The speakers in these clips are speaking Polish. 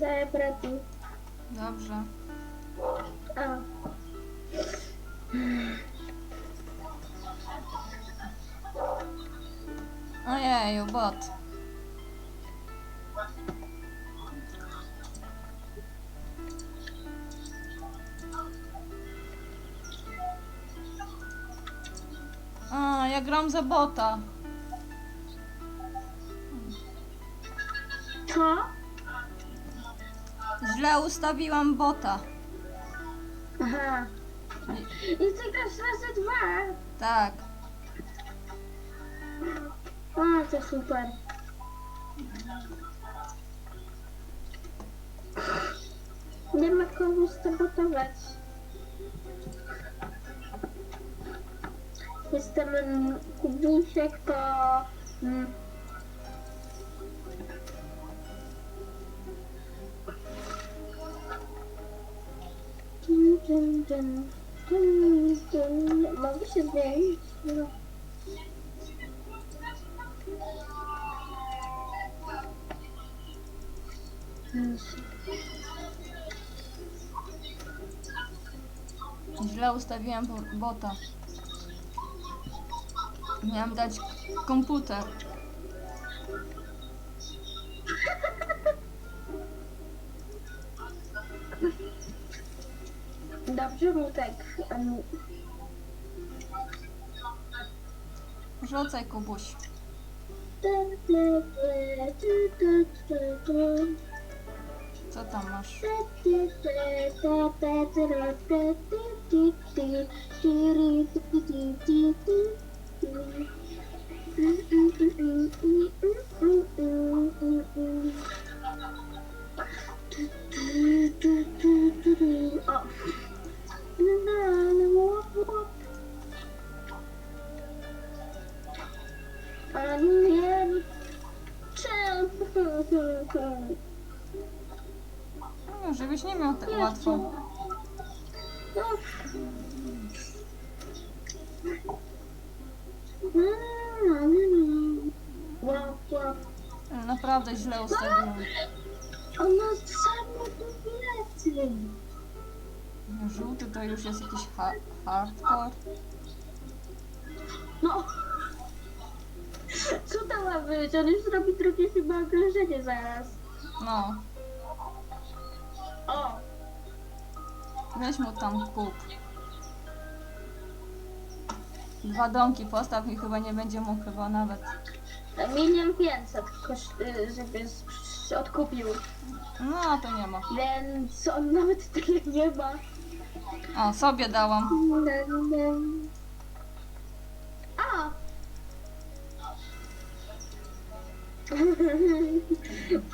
Daję bratu. Dobrze. A. Ojeju, bot. A, ja gram za bota. Co? Źle ustawiłam bota. Aha. I ty grasz razy dwa. Tak. O, to super. Nie ma komu sabotować. Jestem mm, Kubusiek, Dun, dun, dun, dun. Mogę się zmienić? No. Źle ustawiłam bo- bota. Miałam dać komputer. Mu tak. em, Rzucaj, Kubuś. Co tam masz? Źle ustawiłam. Ona sama tu leci. Żółty to już jest jakiś ha hardcore. No. Co to ma być? On już zrobi drugie chyba okrążenie zaraz. No, O! weź mu tam kup. Dwa domki postaw i chyba nie będzie mógł chyba nawet. Milion 500, koszt, y, żeby odkupił. No, to nie ma. Więc on nawet tyle nie ma. O, sobie dałam. A!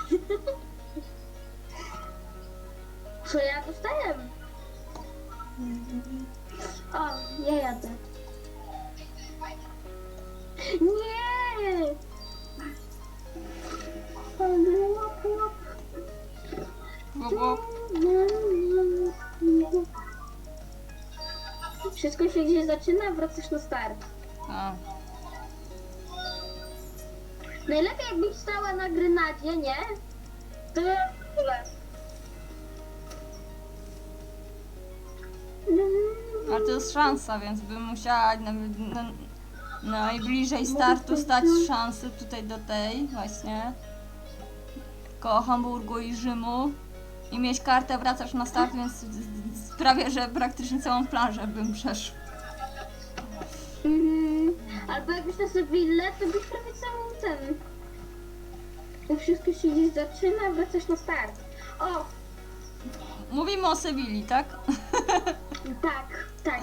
zaczyna, wracasz na start. a, Najlepiej jakbyś stała na grenadzie, nie? To ale to jest szansa, więc bym musiała na, na, najbliżej startu stać szansy tutaj do tej właśnie koło Hamburgu i Rzymu i mieć kartę, wracasz na start, więc z- z- prawie, że praktycznie całą plażę bym przeszła. Mhm. Albo jakbyś na Sewillę, to byś prawie całą ten. To wszystko się gdzieś zaczyna, wracasz na start. O, Mówimy o Sewilli, tak? tak, tak.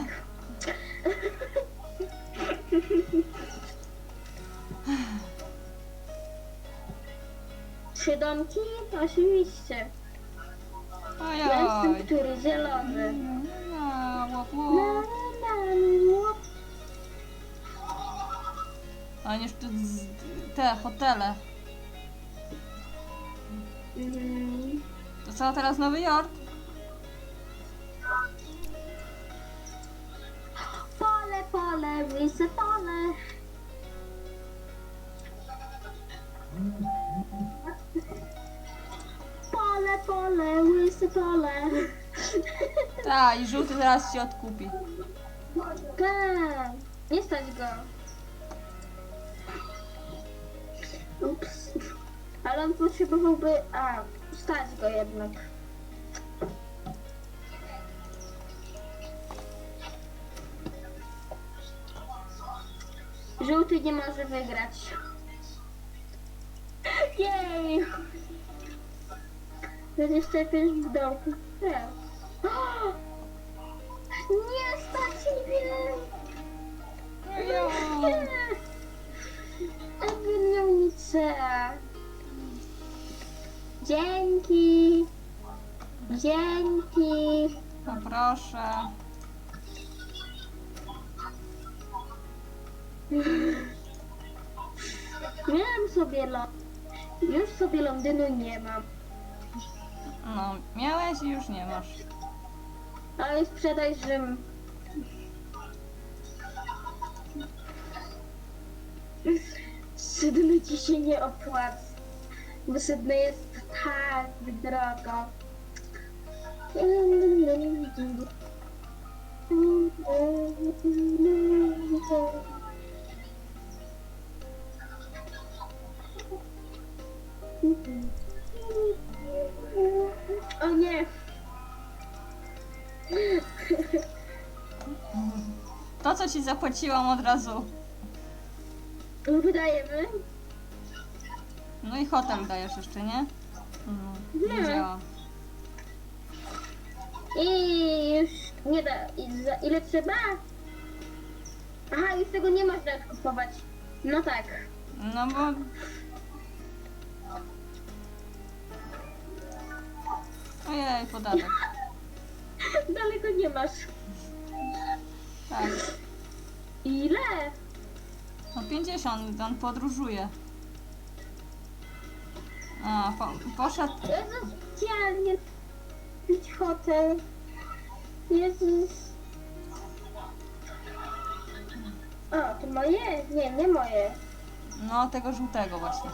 Trzy domki? Oczywiście. Ja jestem Ojoj. który? Zielony. A, łap, Na, A tu z- te hotele. Mhm. To co teraz Nowy Jork? Pole, pole, miejsce pole. Pole, pole, łyse pole. Tak, i żółty zaraz ci odkupi. Tak, nie stać go. Ups. Ale on potrzebowałby... A, stać go jednak. Żółty nie może wygrać. Jej! Będziesz czerpiesz w dołku. Nie. Nie stać mnie! Nie! Ewelionica! Dzięki! Dzięki! No proszę. Miałem sobie ląd. Już sobie Londynu nie mam. No, miałeś i już nie masz. Ale sprzedaj Rzym. Sydney ci się nie opłaca. Bo Sydney jest tak drogo. O nie! To, co ci zapłaciłam od razu. Wydajemy? No i hotel dajesz jeszcze, nie? Nie Nie. działa. I już nie da. I za ile trzeba? Aha, już tego nie można kupować. No tak. No bo... Ojej, podatek. Daleko nie masz. Tak. Ile? No 50, on podróżuje. A, po, poszedł... Jezus, specjalnie kupić hotel. Jezus. O, to moje? Nie, nie moje. No, tego żółtego właśnie.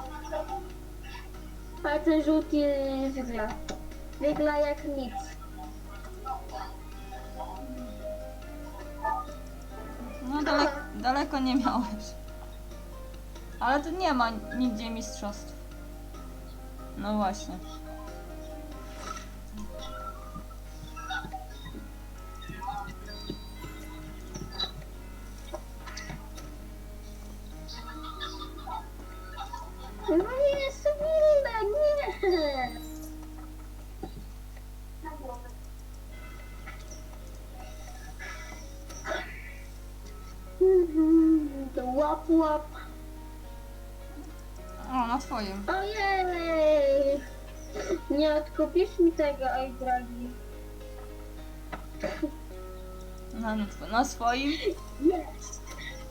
Ale ten żółty wygla. Wygla jak nic. No, dalek, daleko nie miałeś. Ale tu nie ma nigdzie mistrzostw. No właśnie. No nie, Sybilla, nie! Mhm, łap, łap. Twoim. Ojej! Nie odkupisz mi tego, oj drogi. Na, na swoim. Jest!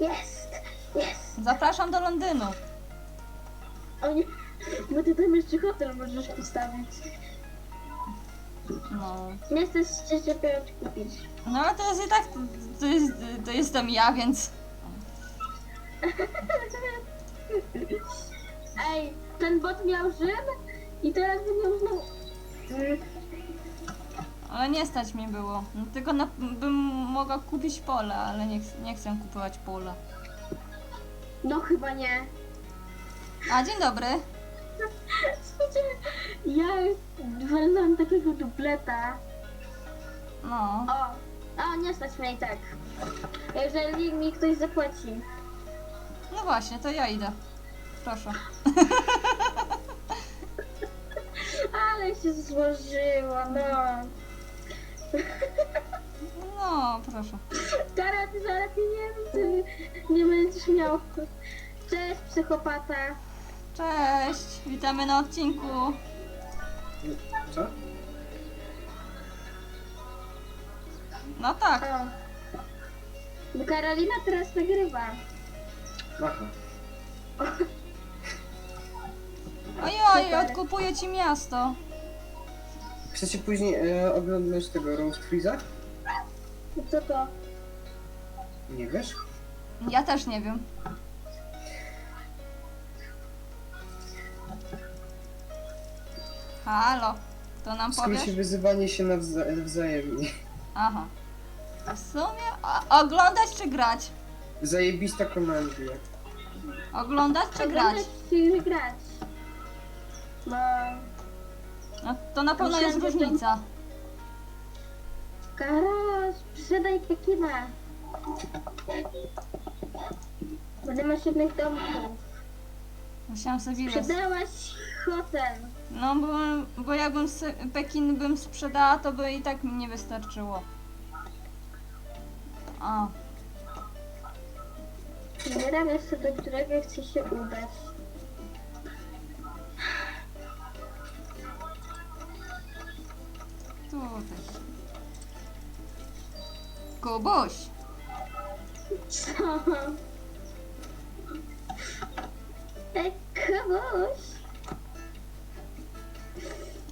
Jest! Jest! Zapraszam do Londynu. O nie, bo ty tam jeszcze hotel możesz postawić. No. Nie chcesz się dopiero kupić. No ale to jest i tak, to, jest, to jestem ja, więc... Ej, ten bot miał Rzym i teraz by miał znowu... Mm, Ale nie stać mi było. No, tylko na, bym mogła kupić pole, ale nie, ch- nie chcę kupować pola. No chyba nie. A, dzień dobry. Słuchajcie, ja walnąłem takiego dupleta. No. O, o, nie stać mnie i tak. Jeżeli mi ktoś zapłaci. No właśnie, to ja idę. Proszę. Ale się złożyło, no. No, proszę. Teraz ty zaraz pieniędzy nie będziesz miał. Cześć, psychopata. Cześć, witamy na odcinku. Co? No tak. O. Bo Karolina teraz nagrywa. Aha. Ojoj, odkupuję ci miasto. Chcecie później e, oglądać tego Roast Freeza? Co to? Nie wiesz? Ja też nie wiem. Halo. To nam W skrócie powiesz? wyzywanie się nawza- wzajemnie. Aha. W sumie oglądać czy grać? Zajebista komedia. Oglądać czy grać? Oglądać czy grać? Bo... No, to na pewno jest Myślałam, że to- różnica. Karol, sprzedaj Pekina. Bo nie masz jednych domków. Musiałam sobie wilę. Sprzedałaś hotel. No bo, bo jakbym se, Pekin bym sprzedała, to by i tak mi nie wystarczyło. A, Wybieram miejsce, do którego chcę się udać. Tutaj. Kubuś! Co? Ej, kogoś?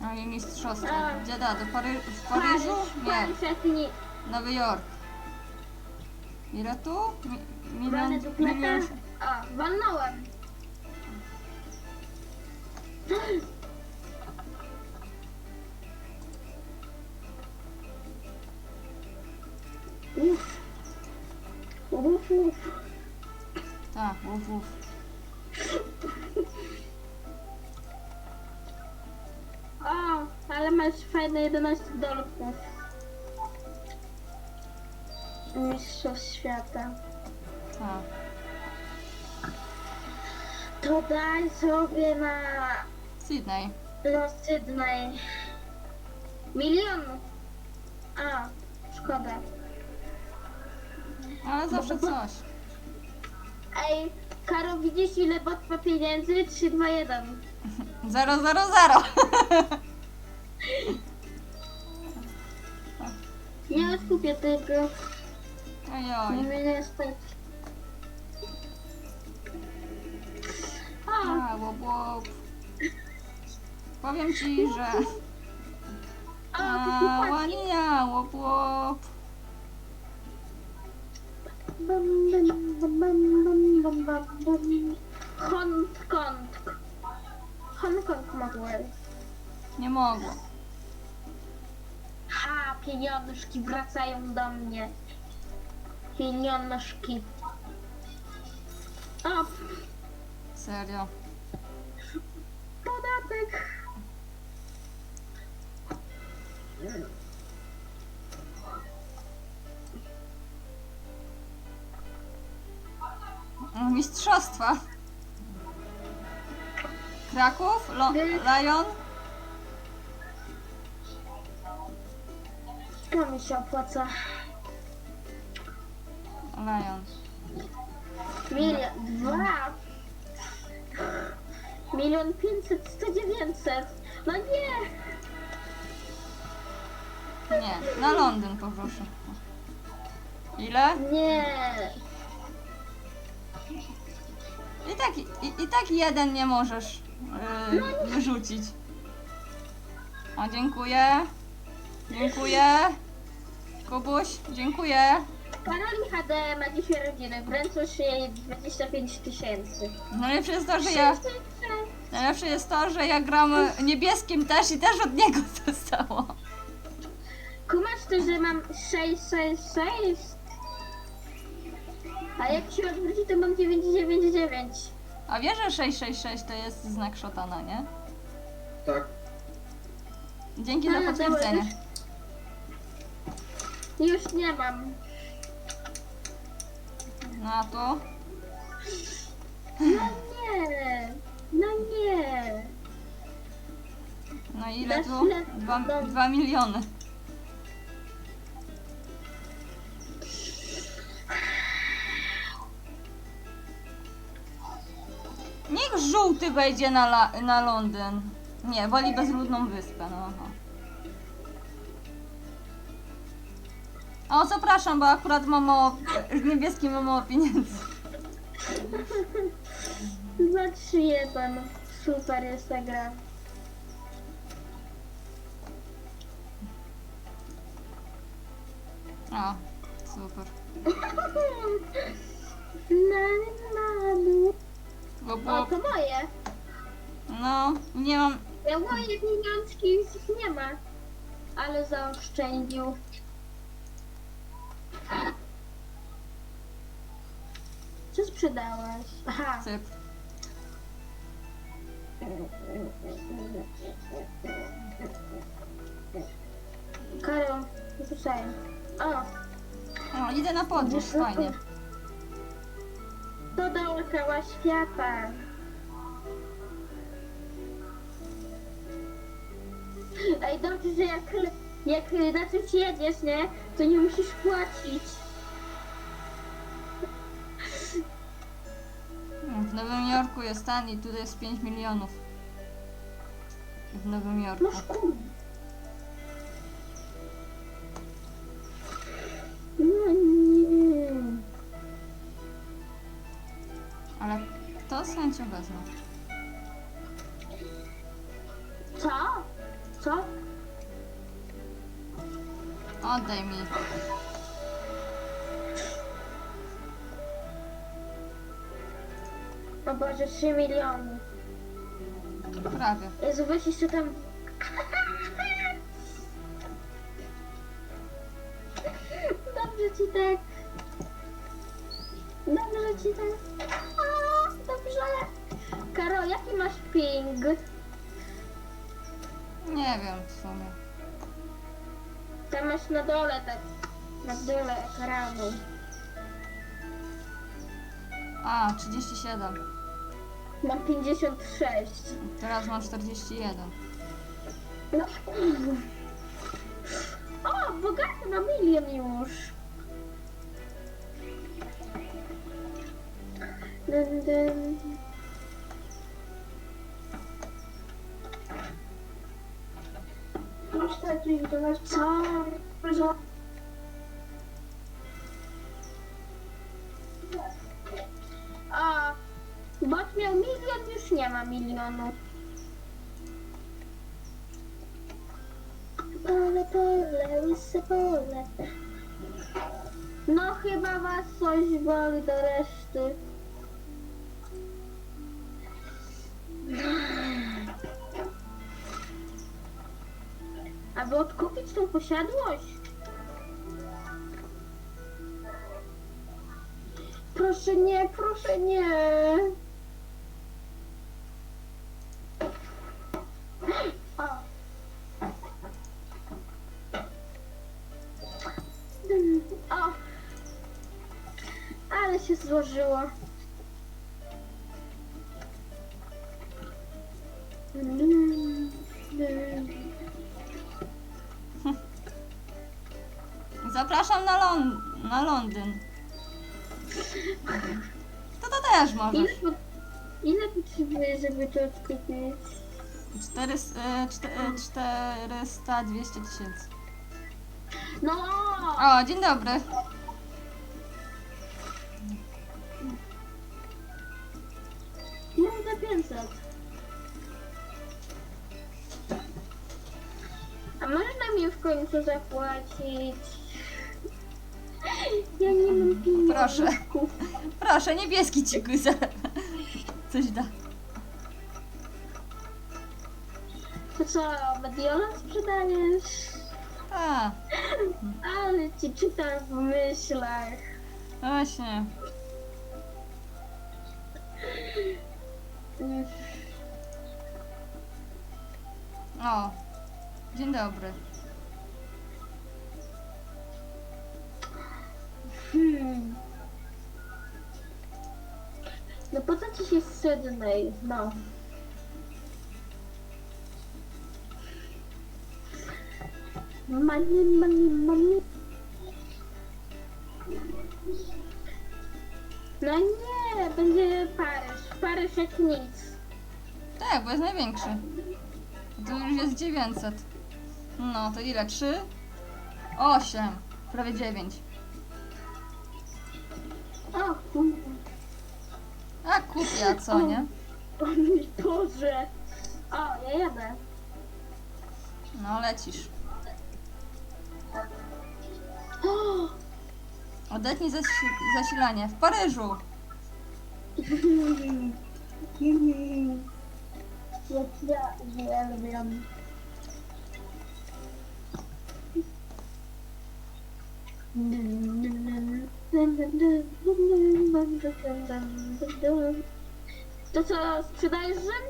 A i mistrzostwo. A. Gdzie da? Do Pary w Paryżu? Nie, Paryż, Nowy Jork. Ile tu? Mi dupleta. milion... O, walnąłem. Fajne 11 dolków. Mistrzostw świata. Tak. To daj sobie na Sydney. do Sydney. Milion. A, szkoda. Ale zawsze coś. Ej, Karo, widzisz ile bot ma pieniędzy? 3, 2, 1. Zero, zero, zero. Nie odkupię tego. Nie Ojoj. mnie nie stać. O, A, łop, łop. Powiem ci, że... A, łania, łop, łop. Bam, bam, bam, bam, bam, bam, bam, bam. Hongkong. Hongkong mogłem. Nie mogło. Pieniążki wracają do mnie. Pieniążki. O, Serio. podatek. Mistrzostwa. Kraków? Lo Lion? To mi się opłaca. Lion. Milion, dwa. Milion pięćset, sto dziewięćset. No nie. Nie, na Londyn poproszę. Ile? Nie. I tak, i, i tak jeden nie możesz yy, wyrzucić. O, dziękuję. Dziękuję. Kubuś, dziękuję. Karoli HD ma dzisiaj rodziny. Wręczysz jej 25 tysięcy. Najlepsze jest to, że ja, najlepsze jest to, że ja gram niebieskim też i też od niego zostało. Kumasz to, że mam 666? A jak się odwróci, to mam 999. A wiesz, że 666 to jest znak szotana, nie? Tak. Dzięki za potwierdzenie. Już nie mam. No a tu? No nie. No nie. No ile Dasz tu? Dwa, No. dwa miliony. Niech żółty wejdzie na, la, na Londyn. Nie, woli bezludną wyspę, no aha. O, zapraszam, bo akurat mam mało, niebieski mam mało pieniędzy. 2, 3, 1. Super jest ta gra. O, super. Na, na, na. Bo, O, to moje. no, nie mam, Ja moje pieniążki już nie ma. Ale zaoszczędził. Co sprzedałeś? Aha. Cyp. Karol, rzucaj. O, O, idę na podróż, fajnie. to dookoła świata. Ej, dobrze, że jak, jak na czymś jedziesz, nie? To nie musisz płacić. W Nowym Jorku jest tani, tutaj jest 5 milionów. W Nowym Jorku. No. No nie. Ale to z chęcią wezmę. Co? Co? Oddaj mi. O Boże, 3 miliony. Prawie. Jezu, weź jeszcze tam... Dobrze ci tak. Dobrze ci tak. A, dobrze. Karol, jaki masz ping? Nie wiem w sumie. Tam masz na dole tak. Na dole ekranu. A, 37. Mam 56. Teraz mam 41. No. O, bogaty na milion już. Dun, dun. Co? Milionu. Pole, pole, łyse pole. No chyba was coś boli do reszty. Aby odkupić tą posiadłość? Proszę nie, proszę nie. Złożyło. Zapraszam na, Lon na Londyn. To to też Ile, możesz. po- ile potrzebuję, żeby to odkupić? 400, e, czte- e, 400 200 tysięcy. No! O, dzień dobry. 500. A można mi w końcu zapłacić? Ja nie mam pieniędzy. Proszę. Proszę, niebieski ci za Coś da. To co, Mediolan sprzedajesz? A, Ale ci czytam w myślach. właśnie. O, dzień dobry. Hmm. No po co ci się Sydney? No. Money, money, money. No nie, będzie Paryż. Jak nic. Tak, bo jest największy. Tu już jest 900. No, to ile? 3? 8. Prawie 9. O kurde. A kupię, a co nie? O mój Boże. O, ja jadę. No, lecisz. O! Odetnij zasi zasilanie. W Paryżu. Jak ja uwielbiam. To co, sprzedajesz Rzym?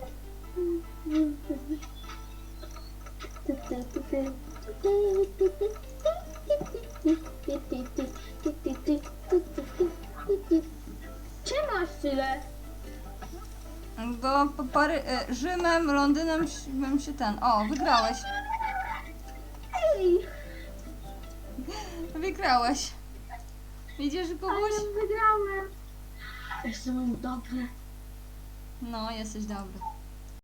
Czemu masz tyle? Bo po pary, e, Rzymem, Londynem bym się ten. O, wygrałeś. Ej, Wygrałeś. Widzisz, ale Kubuś? wygrałem. Jestem dobry. No, jesteś dobry.